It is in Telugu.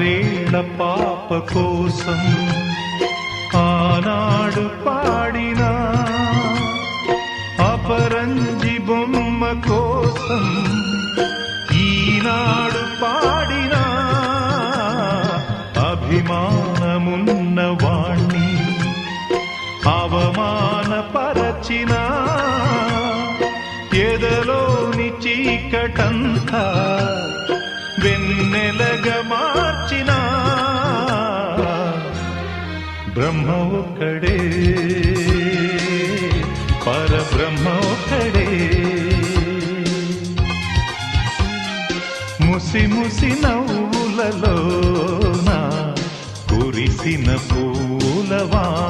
ఆరేళ్ళ పాప కోసం ఆనాడు పాడిన అపరంజి బొమ్మ కోసం ఈనాడు పాడిన అభిమానమున్న వాణ్ణి అవమానపరచిన ఎదలోని చీకటంతా వెన్నెలగ మార్చిన బ్రహ్మ ఒక్కడే. పరబ్రహ్మ ఒక్కడే. ముసి ముసి నవ్వులలోన కురిసిన పూలవా